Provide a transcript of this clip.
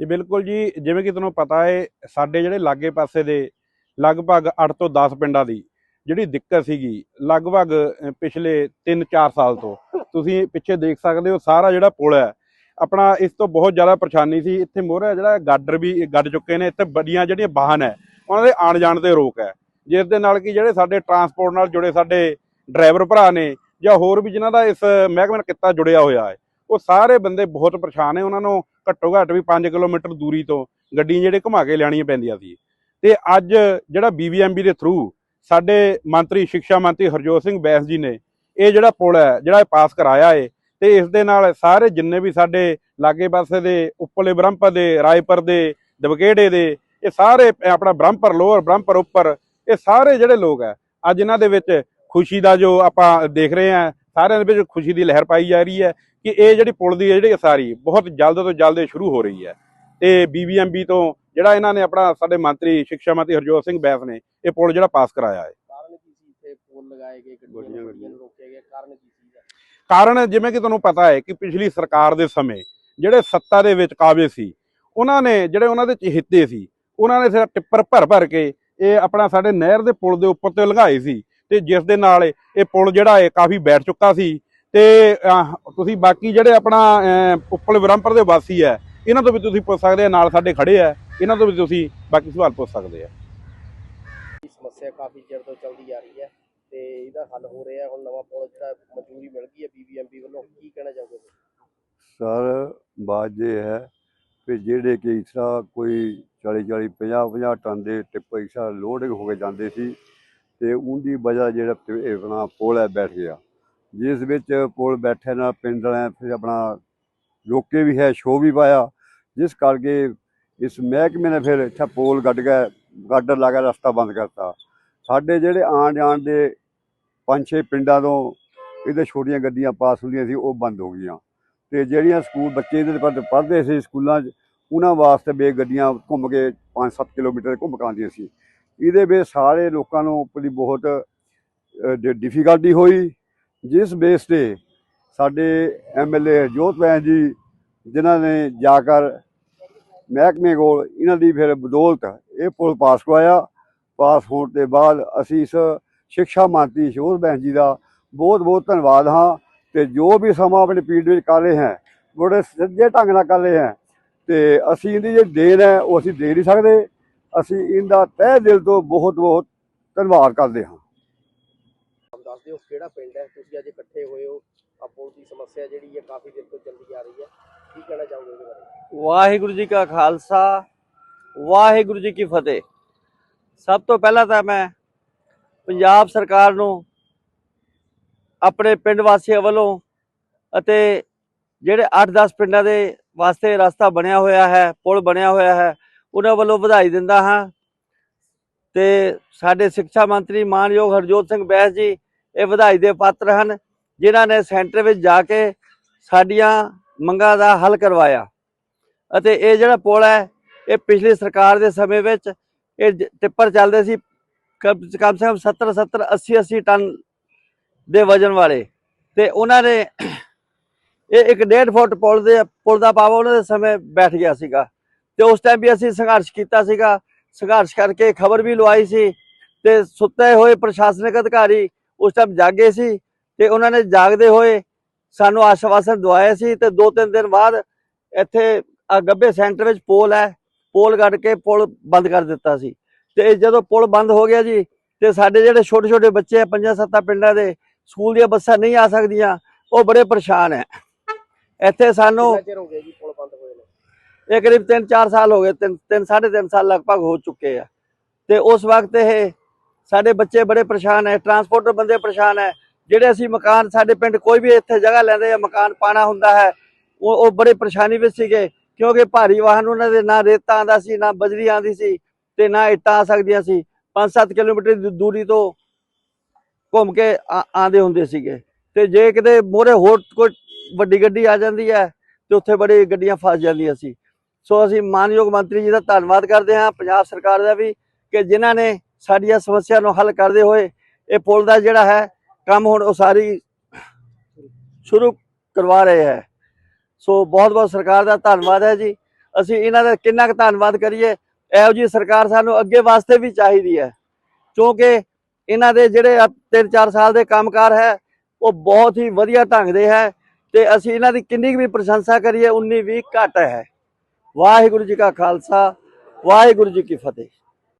ਜੀ, ਬਿਲਕੁਲ ਜੀ, ਜਿਵੇਂ ਕਿ ਤੁਹਾਨੂੰ ਪਤਾ ਹੈ ਸਾਡੇ ਜਿਹੜੇ ਲਾਗੇ ਪਾਸੇ ਦੇ ਲਗਭਗ 8 ਤੋਂ 10 ਪਿੰਡਾਂ ਦੀ ਜਿਹੜੀ ਦਿੱਕਤ ਸੀਗੀ, ਲਗਭਗ ਪਿਛਲੇ 3-4 ਸਾਲ ਤੋਂ, ਤੁਸੀਂ ਪਿੱਛੇ ਦੇਖ ਸਕਦੇ ਹੋ, ਸਾਰਾ ਜਿਹੜਾ ਪੁਲ ਹੈ, ਆਪਣਾ ਇਸ ਤੋਂ ਬਹੁਤ ਜ਼ਿਆਦਾ ਪਰੇਸ਼ਾਨੀ ਸੀ, ਇੱਥੇ ਮੋਹਰੇ ਜਿਹੜਾ ਗਾਡਰ ਵੀ ਗੱਡ ਚੁੱਕੇ ਨੇ, ਇੱਥੇ ਵੱਡੀਆਂ ਜਿਹੜੀਆਂ ਵਾਹਨ ਹੈ, ਉਹਨਾਂ ਦੇ ਆਣ ਜਾਣ ਤੇ ਰੋਕ ਹੈ, ਜਿਸ ਦੇ ਨਾਲ ਕਿ ਜਿਹੜੇ ਸਾਡੇ ਟਰਾਂਸਪੋਰਟ ਨਾਲ ਜੁੜੇ ਸਾਡੇ ਡਰਾਈਵਰ ਭਰਾ ਨੇ, ਜਾਂ ਹੋਰ ਵੀ ਜਿਨ੍ਹਾਂ ਦਾ ਇਸ ਮਹਿਕਮੇ ਨਾਲ ਕਿੱਤਾ ਜੁੜਿਆ ਹੋਇਆ ਹੈ, ਉਹ ਸਾਰੇ ਬੰਦੇ ਬਹੁਤ ਪਰੇਸ਼ਾਨ ਨੇ, ਉਹਨਾਂ ਨੂੰ ਘੱਟੋ ਘੱਟ ਵੀ 5 ਕਿਲੋਮੀਟਰ ਦੂਰੀ ਤੋਂ ਗੱਡੀ ਜਿਹੜੇ ਘੁਮਾ ਕੇ ਲਿਆਣੀਆਂ ਪੈਂਦੀਆਂ ਸੀ। ਤੇ ਅੱਜ ਜਿਹੜਾ ਬੀਬੀਐਮਬੀ ਦੇ ਥਰੂ ਸਾਡੇ ਮੰਤਰੀ ਸਿੱਖਿਆ ਮੰਤਰੀ ਹਰਜੋਤ ਸਿੰਘ ਬੈਂਸ ਜੀ ਨੇ ਇਹ ਜਿਹੜਾ ਪੁਲ ਹੈ, ਜਿਹੜਾ ਇਹ ਪਾਸ ਕਰਾਇਆ ਹੈ ਤੇ ਇਸ ਦੇ ਨਾਲ ਸਾਰੇ ਜਿੰਨੇ ਵੀ ਸਾਡੇ ਲਾਗੇ ਪਾਸੇ ਦੇ, ਉੱਪਰਲੇ ਬ੍ਰਹਮਪੁਰ ਦੇ, ਰਾਏਪੁਰ ਦੇ ਦਬਕੇੜੇ ਦੇ, ਇਹ ਸਾਰੇ ਆਪਣਾ ਬ੍ਰਹਮਪੁਰ ਲੋਅਰ, ਬ੍ਰਹਮਪੁਰ ਉੱਪਰ, ਇਹ ਸਾਰੇ ਜਿਹੜੇ ਲੋਕ ਹੈ, ਅੱਜ ਇਹਨਾਂ ਦੇ ਵਿੱਚ ਖੁਸ਼ੀ ਦਾ ਜੋ ਆਪਾਂ ਦੇਖ ਰਹੇ ਹਾਂ, ਸਾਰਿਆਂ ਦੇ ਵਿੱਚ ਖੁਸ਼ੀ ਦੀ ਲਹਿਰ ਪਾਈ ਜਾ ਰਹੀ ਹੈ। ਕਿ ਇਹ ਜਿਹੜੀ ਪੁਲ ਦੀ ਜਿਹੜੀ ਸਾਰੀ ਬਹੁਤ ਜਲਦ ਤੋਂ ਜਲਦ ਸ਼ੁਰੂ ਹੋ ਰਹੀ ਹੈ। ਤੇ ਬੀਬੀਐਮਬੀ ਤੋਂ ਜਿਹੜਾ ਇਹਨਾਂ ਨੇ ਆਪਣਾ ਸਾਡੇ ਮੰਤਰੀ ਸਿੱਖਿਆ ਮੰਤਰੀ ਹਰਜੋਤ ਸਿੰਘ ਬੈਂਸ ਨੇ ਇਹ ਪੁਲ ਜਿਹੜਾ ਪਾਸ ਕਰਾਇਆ ਹੈ। ਕਾਰਨ ਕੀ ਸੀ ਇੱਥੇ ਪੋਲ ਲਗਾਏ ਗਏ ਗੱਡੀਆਂ ਗੱਡੀਆਂ- ਨੂੰ ਗੱਡੀਆਂ। ਨੂੰ ਰੋਕਿਆ ਗਿਆ? ਕਾਰਨ ਕੀ ਸੀ ਇਹਦਾ? ਕਾਰਨ ਜਿਵੇਂ ਕਿ ਤੁਹਾਨੂੰ ਪਤਾ ਹੈ ਕਿ ਪਿਛਲੀ ਸਰਕਾਰ ਦੇ ਸਮੇਂ ਜਿਹੜੇ ਸੱਤਾ ਦੇ ਵਿੱਚ ਕਾਬਜ ਸੀ ਉਹਨਾਂ ਨੇ ਜਿਹੜੇ ਉਹਨਾਂ ਦੇ ਚਹਿੱਤੇ ਸੀ ਉਹਨਾਂ ਨੇ ਸਿਰ ਟਿੱਪਰ ਭਰ ਭਰ ਕੇ ਇਹ ਆਪਣਾ ਸਾਡੇ ਨਹਿਰ ਦੇ ਪੁਲ ਦੇ ਉੱਪਰ ਤੇ ਲੰਘਾਏ ਸੀ ਤੇ ਜਿਸ ਦੇ ਨਾਲ ਇਹ ਪੁਲ ਜਿਹੜਾ ਹੈ ਕਾਫੀ ਬੈਠ ਚੁੱਕਾ ਸੀ ਤੇ ਤੁਸੀਂ ਬਾਕੀ ਜਿਹੜੇ ਆਪਣਾ ਅਹ, ਉੱਪਰਲੇ ਬ੍ਰਹਮਪੁਰ ਦੇ ਵਾਸੀ ਹੈ ਇਹਨਾਂ ਤੋਂ ਵੀ ਤੁਸੀਂ ਪੁੱਛ ਸਕਦੇ ਆ ਨਾਲ ਸਾਡੇ ਖੜੇ ਆ ਇਹਨਾਂ ਤੋਂ ਵੀ ਤੁਸੀਂ ਬਾਕੀ ਸਵਾਲ ਪੁੱਛ ਸਕਦੇ ਆ। ਇਹ ਸਮੱਸਿਆ ਕਾਫੀ ਚਿਰ ਤੋਂ ਚੱਲਦੀ ਆ ਰਹੀ ਹੈ ਤੇ ਇਹਦਾ ਹੱਲ ਹੋ ਰਿਹਾ ਹੁਣ ਨਵਾਂ ਪੁਲ ਜਿਹੜਾ ਮਨਜ਼ੂਰੀ ਮਿਲ ਗਈ ਹੈ ਬੀਬੀਐਮਬੀ ਵੱਲੋਂ ਕੀ ਕਹਿਣਾ ਚਾਹੋਗੇ? ਸਰ ਬਾਤ ਇਹ ਹੈ ਕਿ ਜਿਹੜੇ ਕਿ ਇਸ ਤਰ੍ਹਾਂ ਕੋਈ 40 40 50 50 ਟਨ ਦੇ ਟਿੱਪਰ ਇਸ ਤਰ੍ਹਾਂ ਲੋਡਿੰਗ ਹੋ ਕੇ ਜਾਂਦੇ ਸੀ ਤੇ ਉਹਦੀ ਵਜ੍ਹਾ ਜਿਹੜਾ ਆਪਣਾ ਪੁਲ ਹੈ ਬੈਠ ਗਿਆ। ਜਿਸ ਵਿੱਚ ਪੁਲ ਬੈਠੇ ਨਾਲ ਪਿੰਡ ਵਾਲਿਆਂ ਫਿਰ ਆਪਣਾ ਰੋਕੇ ਵੀ ਹੈ, ਸ਼ੋਅ ਵੀ ਪਾਇਆ, ਜਿਸ ਕਰਕੇ ਇਸ ਮਹਿਕਮੇ ਨੇ ਫਿਰ ਇੱਥੇ ਪੋਲ ਗੱਡ ਗਿਆ ਗਾਡਰ ਲਾ ਕੇ ਰਸਤਾ ਬੰਦ ਕਰਤਾ। ਸਾਡੇ ਜਿਹੜੇ ਆਣ ਜਾਣ ਦੇ ਪੰਜ ਛੇ ਪਿੰਡਾਂ ਤੋਂ ਇਹਦੇ ਛੋਟੀਆਂ ਗੱਡੀਆਂ ਪਾਸ ਹੁੰਦੀਆਂ ਸੀ, ਉਹ ਬੰਦ ਹੋ ਗਈਆਂ। ਤੇ ਜਿਹੜੀਆਂ ਸਕੂਲ ਬੱਚੇ ਇਹਦੇ ਪਰ ਪੜ੍ਹਦੇ ਸੀ ਸਕੂਲਾਂ 'ਚ, ਉਹਨਾਂ ਵਾਸਤੇ ਬੇ ਗੱਡੀਆਂ ਘੁੰਮ ਕੇ 5-7 ਕਿਲੋਮੀਟਰ ਘੁੰਮ ਕੇ ਆਉਂਦੀਆਂ ਸੀ। ਇਹਦੇ ਵਿੱਚ ਸਾਰੇ ਲੋਕਾਂ ਨੂੰ ਉੱਪਰ ਬਹੁਤ ਡਿਫਿਕਲਟੀ ਹੋਈ। ਜਿਸ ਬੇਸ ਤੇ ਸਾਡੇ ਐਮਐਲਏ ਹਰਜੋਤ ਵੈਨ ਜੀ, ਜਿਨ੍ਹਾਂ ਨੇ ਜਾ ਕਰ ਮਹਿਕਮੇ ਕੋਲ ਇਹਨਾਂ ਦੀ ਫਿਰ ਬਦੌਲਤ ਇਹ ਪੁਲ ਪਾਸ ਕਰਵਾਇਆ। ਪਾਸ ਹੋਣ ਤੋਂ ਬਾਅਦ ਅਸੀਂ ਇਸ ਸਿੱਖਿਆ ਮੰਤਰੀ ਜੋਤ ਬੈਂਸ ਜੀ ਦਾ ਬਹੁਤ ਬਹੁਤ ਧੰਨਵਾਦ ਹਾਂ ਤੇ ਜੋ ਵੀ ਸਮਾਂ ਆਪਣੇ ਪੀੜ ਵਿੱਚ ਕਰ ਰਹੇ ਹੈ, ਬੜੇ ਸਿੱਧੇ ਢੰਗ ਨਾਲ ਕਰ ਰਹੇ ਹੈ ਤੇ ਅਸੀਂ ਇਹਦੀ ਜਿਹੜੀ ਦੇਣ ਹੈ ਉਹ ਅਸੀਂ ਦੇ ਨਹੀਂ ਸਕਦੇ। ਅਸੀਂ ਇਹਦਾ ਤਹਿ ਦਿਲ ਤੋਂ ਬਹੁਤ ਬਹੁਤ ਧੰਨਵਾਦ ਕਰਦੇ ਹਾਂ। ਆਪ ਦੱਸ ਕਿਹੜਾ ਪਿੰਡ ਹੈ? ਤੁਸੀਂ ਅੱਜ ਇਕੱਠੇ ਹੋਏ ਹੋ। ਆ ਦੀ ਸਮੱਸਿਆ ਜਿਹੜੀ ਹੈ ਕਾਫੀ ਦਿਨ ਤੋਂ ਚੱਲਦੀ ਆ ਰਹੀ ਹੈ। ਕੀ ਕਹਿਣਾ ਚਾਹੋਗੇ ਇਹਦੇ ਬਾਰੇ? ਵਾਹਿਗੁਰੂ ਜੀ ਕਾ ਖਾਲਸਾ, ਵਾਹਿਗੁਰੂ ਜੀ ਕੀ ਫਤਿਹ। ਸਭ ਤੋਂ ਪਹਿਲਾਂ ਤਾਂ ਮੈਂ ਪੰਜਾਬ ਸਰਕਾਰ ਨੂੰ ਆਪਣੇ ਪਿੰਡ ਵਾਸੀਆਂ ਵੱਲੋਂ ਅਤੇ ਜਿਹੜੇ 8-10 ਪਿੰਡਾਂ ਦੇ ਵਾਸਤੇ ਰਸਤਾ ਬਣਿਆ ਹੋਇਆ ਹੈ, ਪੁਲ ਬਣਿਆ ਹੋਇਆ ਹੈ, ਉਹਨਾਂ ਵੱਲੋਂ ਵਧਾਈ ਦਿੰਦਾ ਹਾਂ। ਤੇ ਸਾਡੇ ਸਿੱਖਿਆ ਮੰਤਰੀ ਮਾਨਯੋਗ ਹਰਜੋਤ ਸਿੰਘ ਬੈਸ ਜੀ ਇਹ ਵਧਾਈ ਦੇ ਪਾਤਰ ਹਨ, ਜਿਨ੍ਹਾਂ ਨੇ ਸੈਂਟਰ ਵਿੱਚ ਜਾ ਕੇ ਸਾਡੀਆਂ ਮੰਗਾਂ ਦਾ ਹੱਲ ਕਰਵਾਇਆ। ਅਤੇ ਇਹ ਜਿਹੜਾ ਪੁਲ ਹੈ, ਇਹ ਪਿਛਲੀ ਸਰਕਾਰ ਦੇ ਸਮੇਂ ਵਿੱਚ ਇਹ ਜ- ਟਿੱਪਰ ਚੱਲਦੇ ਸੀ, ਕਮ ਕਮ ਸੇ ਕਮ 70 70 80 80 ਟਨ ਦੇ ਵਜਨ ਵਾਲੇ। ਤੇ ਉਹਨਾਂ ਨੇ ਇਹ ਇੱਕ ਡੇਢ ਫੁੱਟ ਪੁਲ ਦੇ, ਪੁਲ ਦਾ ਪਾਵਾ ਉਹਨਾਂ ਦੇ ਸਮੇਂ ਬੈਠ ਗਿਆ ਸੀਗਾ। ਤੇ ਉਸ ਟਾਈਮ ਵੀ ਅਸੀਂ ਸੰਘਰਸ਼ ਕੀਤਾ ਸੀਗਾ। ਸੰਘਰਸ਼ ਕਰਕੇ ਖਬਰ ਵੀ ਲਵਾਈ ਸੀ। ਤੇ ਸੁੱਤੇ ਹੋਏ ਪ੍ਰਸ਼ਾਸਨਿਕ ਅਧਿਕਾਰੀ ਉਸ ਟਾਈਮ ਜਾਗੇ ਸੀ ਤੇ ਉਹਨਾਂ ਨੇ ਜਾਗਦੇ ਹੋਏ ਸਾਨੂੰ ਆਸ਼ਵਾਸਨ ਦਵਾਇਆ ਸੀ ਤੇ ਦੋ ਤਿੰਨ ਦਿਨ ਬਾਅਦ ਇੱਥੇ ਗੱਬੇ ਸੈਂਟਰ ਵਿੱਚ ਪੋਲ ਹੈ ਪੋਲ ਕੱਢ ਕੇ ਪੁਲ ਬੰਦ ਕਰ ਦਿੱਤਾ ਸੀ। ਤੇ ਜਦੋਂ ਪੁਲ ਬੰਦ ਹੋ ਗਿਆ ਜੀ ਤੇ ਸਾਡੇ ਜਿਹੜੇ ਛੋਟੇ ਛੋਟੇ ਬੱਚੇ ਆ ਪੰਜਾਂ ਸੱਤਾਂ ਪਿੰਡਾਂ ਦੇ ਸਕੂਲ ਦੀਆਂ ਬੱਸਾਂ ਨਹੀਂ ਆ ਸਕਦੀਆਂ ਉਹ ਬੜੇ ਪਰੇਸ਼ਾਨ ਹੈ। ਇੱਥੇ ਸਾਨੂੰ ਇਹ ਕਰੀਬ 3-4 ਸਾਲ ਹੋ ਗਏ ਤਿੰਨ ਤਿੰਨ ਸਾਢੇ ਤਿੰਨ ਸਾਲ ਲਗਭਗ ਹੋ ਚੁੱਕੇ ਆ। ਤੇ ਉਸ ਵਕਤ ਇਹ ਸਾਡੇ ਬੱਚੇ ਬੜੇ ਪਰੇਸ਼ਾਨ ਹੈ ਟਰਾਂਸਪੋਰਟਰ ਬੰਦੇ ਪਰੇਸ਼ਾਨ ਹੈ ਜਿਹੜੇ ਅਸੀਂ ਮਕਾਨ ਸਾਡੇ ਪਿੰਡ ਕੋਈ ਵੀ ਇੱਥੇ ਜਗ੍ਹਾ ਲੈਂਦੇ ਆ, ਮਕਾਨ ਪਾਣਾ ਹੁੰਦਾ ਹੈ, ਉਹ ਉਹ ਬੜੇ ਪਰੇਸ਼ਾਨੀ ਵਿੱਚ ਸੀਗੇ। ਕਿਉਂਕਿ ਭਾਰੀ ਵਾਹਨ ਉਹਨਾਂ ਦੇ, ਨਾ ਰੇਤਾ ਆਂਦਾ ਸੀ, ਨਾ ਬਜਰੀ ਆਂਦੀ ਸੀ ਤੇ ਨਾ ਇੱਟਾਂ ਆ ਸਕਦੀਆਂ ਸੀ। 5-7 ਕਿਲੋਮੀਟਰ ਦੀ ਦੂਰੀ ਤੋਂ ਘੁੰਮ ਕੇ ਆ- ਆਂਦੇ ਹੁੰਦੇ ਸੀਗੇ। ਤੇ ਜੇ ਕਿਤੇ ਮੋਰੇ ਹੋਰ ਕੋਈ ਵੱਡੀ ਗੱਡੀ ਆ ਜਾਂਦੀ ਹੈ ਤੇ ਉੱਥੇ ਬੜੀ ਗੱਡੀਆਂ ਫਸ ਜਾਂਦੀਆਂ ਸੀ। ਸੋ ਅਸੀਂ ਮਾਨਯੋਗ ਮੰਤਰੀ ਜੀ ਦਾ ਧੰਨਵਾਦ ਕਰਦੇ ਹਾਂ, ਪੰਜਾਬ ਸਰਕਾਰ ਦਾ ਵੀ, ਕਿ ਜਿਨ੍ਹਾਂ ਨੇ ਸਾਡੀਆਂ ਸਮੱਸਿਆ ਨੂੰ ਹੱਲ ਕਰਦੇ ਹੋਏ ਇਹ ਪੁਲ ਦਾ ਜਿਹੜਾ ਹੈ, ਕੰਮ ਹੁਣ ਉਸਾਰੀ ਸ਼ੁਰੂ ਕਰਵਾ ਰਹੇ ਹੈ। ਸੋ ਬਹੁਤ ਬਹੁਤ ਸਰਕਾਰ ਦਾ ਧੰਨਵਾਦ ਹੈ ਜੀ। ਅਸੀਂ ਇਹਨਾਂ ਦਾ ਕਿੰਨਾ ਕੁ ਧੰਨਵਾਦ ਕਰੀਏ। ਇਹੋ ਜੀ ਸਰਕਾਰ ਸਾਨੂੰ ਅੱਗੇ ਵਾਸਤੇ ਵੀ ਚਾਹੀਦੀ ਹੈ। ਕਿਉਂਕਿ ਇਹਨਾਂ ਦੇ ਜਿਹੜੇ 3-4 ਸਾਲ ਦੇ ਕੰਮਕਾਰ ਹੈ, ਉਹ ਬਹੁਤ ਹੀ ਵਧੀਆ ਢੰਗ ਦੇ ਹੈ ਤੇ ਅਸੀਂ ਇਹਨਾਂ ਦੀ ਕਿੰਨੀ ਕੁ ਵੀ ਪ੍ਰਸ਼ੰਸਾ ਕਰੀਏ, ਉਨੀ ਵੀ ਘੱਟ ਹੈ। ਵਾਹਿਗੁਰੂ ਜੀ ਕਾ ਖਾਲਸਾ, ਵਾਹਿਗੁਰੂ ਜੀ ਕੀ ਫਤਿਹ।